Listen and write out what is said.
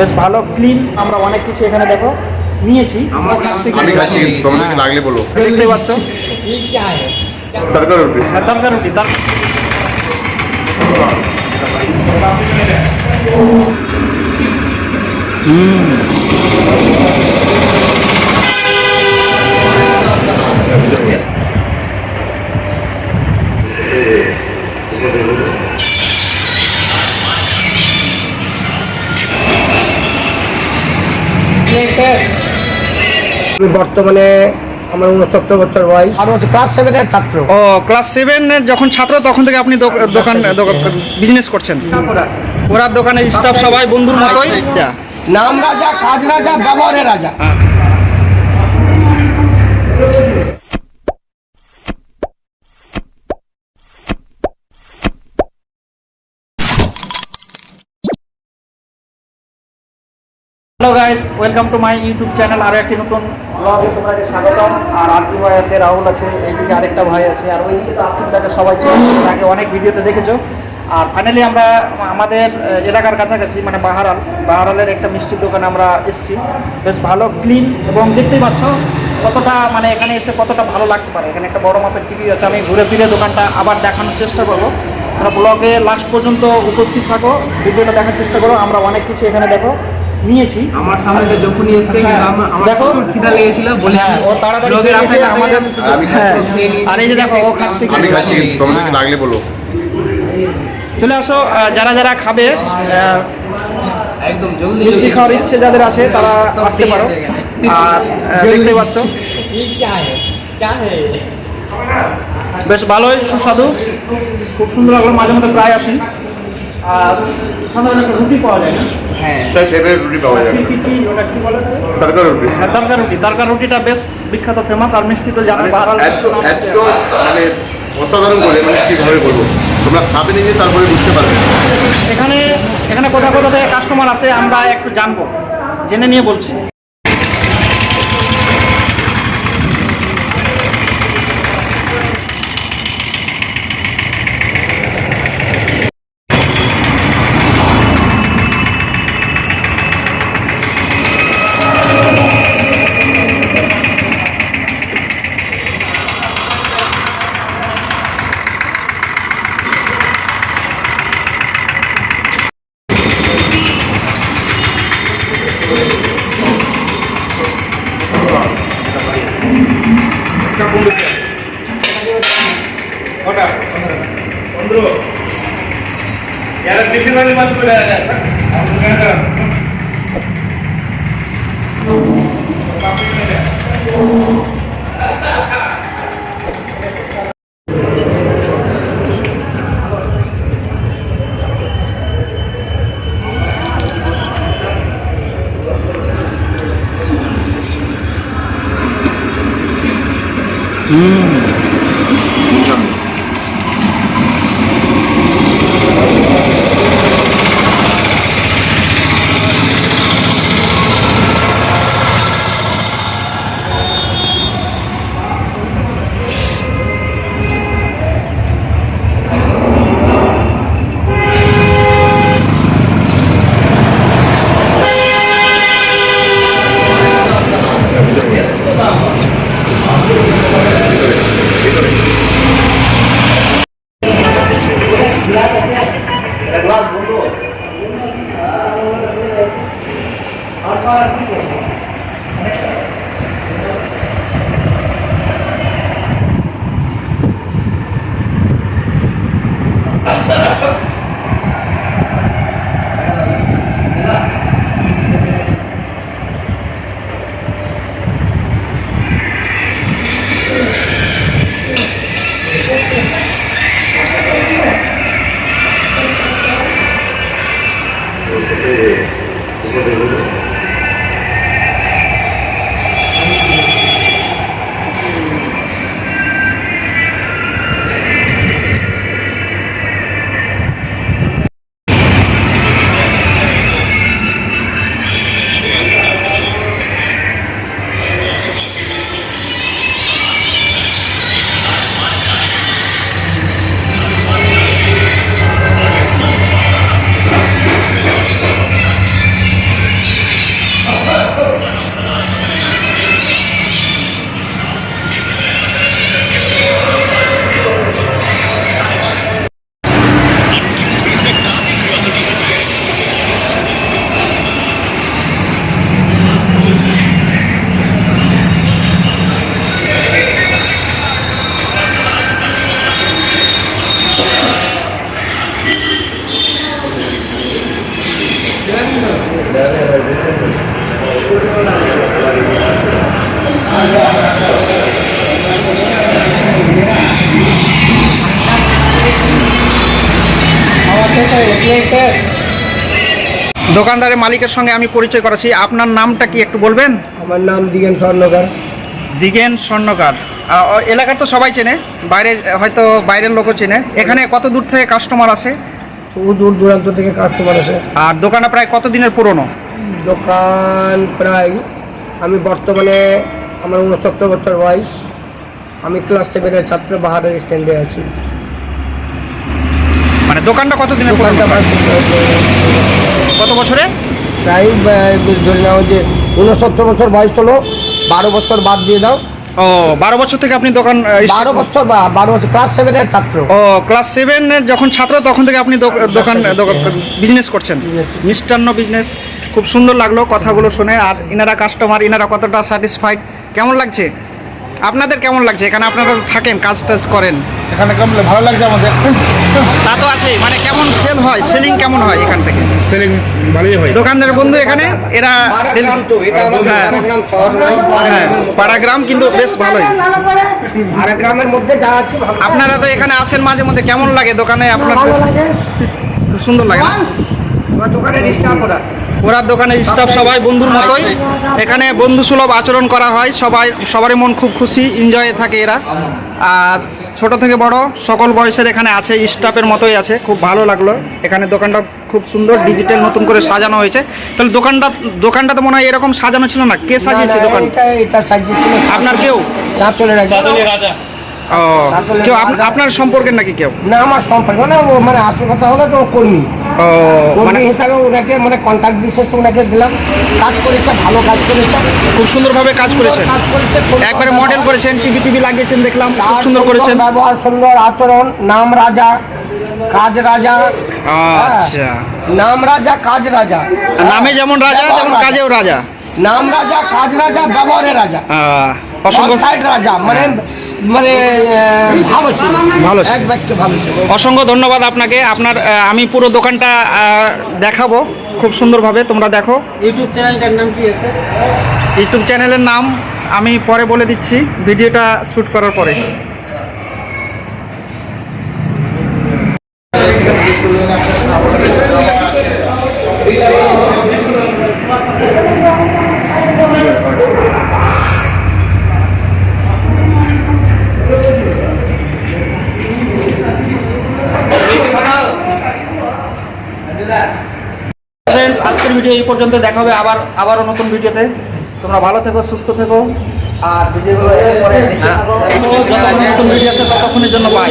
বেশ ভালো ক্লিন আমরা অনেক কিছু এখানে দেখো নিয়েছি। আমরা খাচ্ছে লাগলে বলো। দেখতে পাচ্ছ? তরকারি রুটি। হ্যাঁ তরকারি রুটি তরকারি আমি বর্তমানে আমার উনসত্তর বছর বয়স। আর হচ্ছে ক্লাস সেভেনের ছাত্র। ও ক্লাস সেভেনের যখন ছাত্র তখন থেকে আপনি দোক- দোকান বিজনেস করছেন? ওরা দোকানের স্টাফ সবাই বন্ধুর মতোই? নাম রাজা কাজ রাজা ব্যবহারের রাজা। Hello guys welcome to my YouTube channel আরও একটি নতুন ব্লগে তোমাকে স্বাগতম। আর আরতি ভাই আছে, রাহুল আছে, এইদিকে আরেকটা ভাই আছে। আর ওইদিকে তো আসিফ দাকে সবাই আগে অনেক ভিডিওতে দেখেছ। আর ফাইনালি আমরা আমাদের এলাকার কাছাকাছি মানে বাহারাল। বাহারালের একটা মিষ্টির দোকানে আমরা এসেছি। বেশ ভালো ক্লিন এবং দেখতেই পাচ্ছ কতটা মানে এখানে এসে কতটা ভালো লাগতে পারে। এখানে একটা বড় মাপের টিভি আছে। আমি ঘুরে ফিরে দোকানটা আবার দেখানোর চেষ্টা করব। ব্লগে লাস্ট পর্যন্ত উপস্থিত থাকো, ভিডিওটা দেখার চেষ্টা করো। আমরা অনেক কিছু এখানে দেখো। নিয়েছি। আমার সামনে যখনই এসছে হ্যাঁ, আমার। প্রচুর খিদা লেগেছিল বলে হ্যাঁ, ও তাড়াতাড়ি লোকের আমাদের- আমি হ্যাঁ। আর এই যে দেখো ও খাচ্ছে আমি খাচ্ছি তোমাদের হ্যাঁ। লাগলে বলো। চলে আসো যারা যারা খাবে একদম জলদি জলদি খাওয়ার ইচ্ছে যাদের আছে তারা আসতে পারো। আর দেখতে পাচ্ছ। বেশ ভালোই সুস্বাদু। খুব সুন্দর লাগল মাঝে মধ্যে প্রায় আসি। আর একটা রুটি পাওয়া যায় না? হ্যাঁ। রুটি পাওয়া যায়। কি কি কি ওটা কি বলে? তরকারি রুটি। হ্যাঁ, তরকারি রুটি। তরকারি রুটিটা বেশ বিখ্যাত ফেমাস আর মিষ্টি তো জানো মানে বাহারাল এত এত মানে অসাধারণ করে মানে কীভাবে বলব তোমরা খাবে নিজে তারপরে বুঝতে পারবে। এখানে এখানে কোথা কোথা থেকে কাস্টমার আসে আমরা একটু জানব। জেনে নিয়ে বলছি। ಒಂದು ಯಾರ ಬಿಸಿಲಲ್ಲಿ ಬಂದು ಬಿಡಾರೆ ಅವ್ರಿಗೆ 음. দোকানদারের মালিকের সঙ্গে আমি পরিচয় করাচ্ছি। আপনার নামটা কি একটু বলবেন? আমার নাম দিগেন স্বর্ণকার। দিগেন স্বর্ণকার। এলাকার তো সবাই চেনে। বাইরে হয়তো বাইরের লোকও চেনে। এখানে কত দূর থেকে কাস্টমার আসে? দূর দূরান্ত থেকে কাস্টমার আসে। আর দোকানটা প্রায় কত দিনের পুরনো? দোকান প্রায় আমি বর্তমানে আমার উনসত্তর বছর বয়স। আমি ক্লাস সেভেনের ছাত্র বাহারের স্ট্যান্ডে আছি। মানে দোকানটা কত দিনের পুরনো? দোকানটা কত বছরে? প্রায় ধরে নাও যে উনসত্তর বছর বয়স হলো বারো বছর বাদ দিয়ে দাও। ও বারো বছর থেকে আপনি দোকান বারো বছর বা বারো বছর ক্লাস সেভেনের ছাত্র। ও ক্লাস সেভেনের যখন ছাত্র তখন থেকে আপনি দোক- দোকান বিজনেস করছেন। মিষ্টান্ন বিজনেস খুব সুন্দর লাগল কথাগুলো শুনে। আর ইনারা কাস্টমার ইনারা কতটা স্যাটিসফাইড কেমন লাগছে? আপনাদের কেমন লাগছে? এখানে আপনারা তো থাকেন কাজ টাজ করেন। এখানে কেমন ভালো লাগছে আমাদের? তা তো আছে মানে কেমন সেল হয়? সেলিং কেমন হয় এখান থেকে? সেলিং ভালোই হয়। দোকানদার বন্ধু এখানে এরা পাড়াগ্রাম তো এটা আমাদের হ্যাঁ। হ্যাঁ কিন্তু বেশ ভালোই। পাড়াগ্রামের মধ্যে যা আছে আপনারা তো এখানে আসেন মাঝে মধ্যে কেমন লাগে দোকানে আপনার? সুন্দর লাগে না? দোকানে ডিস্টার্ব ওরা। ওরা দোকানের স্টাফ সবাই বন্ধুর মতোই। এখানে বন্ধু সুলভ আচরণ করা হয় সবাই সবারই মন খুব খুশি এনজয়ে থাকে এরা। আর ছোট থেকে বড় সকল বয়সের এখানে আছে স্টাফের মতোই আছে খুব ভালো লাগল। এখানে দোকানটা খুব সুন্দর ডিজিটাল নতুন করে সাজানো হয়েছে। তাহলে দোকানটা দোকানটা তো মনে হয় এরকম সাজানো ছিল না? কে সাজিয়েছে দোকান? আপনার কেউ? ও কেউ আপনার সম্পর্কের নাকি কেউ? না আমার সম্পর্ক না ও মানে আসল কথা হলো তো কর্মী। কর্মী হিসাবে ওনাকে মানে কন্ট্যাক্ট বিশেষ ওনাকে দিলাম। কাজ করেছে ভালো কাজ করেছে। খুব সুন্দরভাবে কাজ করেছেন। কাজ করেছে একবারে মডেল করেছেন টিভি টিভি লাগিয়েছেন দেখলাম খুব সুন্দর করেছেন। ব্যবহার সুন্দর আচরণ নাম রাজা কাজ রাজা। আচ্ছা। নাম রাজা কাজ রাজা। নামে যেমন রাজা তেমন কাজেও রাজা। নাম রাজা কাজ রাজা ব্যবহারে রাজা। অসংখ্য রাজা মানে মানে ভালো ছিল। ভালো ছিল। এক ব্যক্তি ভালো ছিল। অসংখ্য ধন্যবাদ আপনাকে। আপনার আমি পুরো দোকানটা দেখাবো খুব সুন্দরভাবে তোমরা দেখো। ইউটিউব চ্যানেলটার নাম কি আছে? ইউটিউব চ্যানেলের নাম আমি পরে বলে দিচ্ছি ভিডিওটা শ্যুট করার পরে। ভিডিও এই পর্যন্ত দেখা হবে আবার আবারও নতুন ভিডিওতে। তোমরা ভালো থেকো সুস্থ থেকো আর ভিডিওগুলো এরপরে হ্যাঁ। নতুন ভিডিও আছে ততক্ষণের জন্য বাই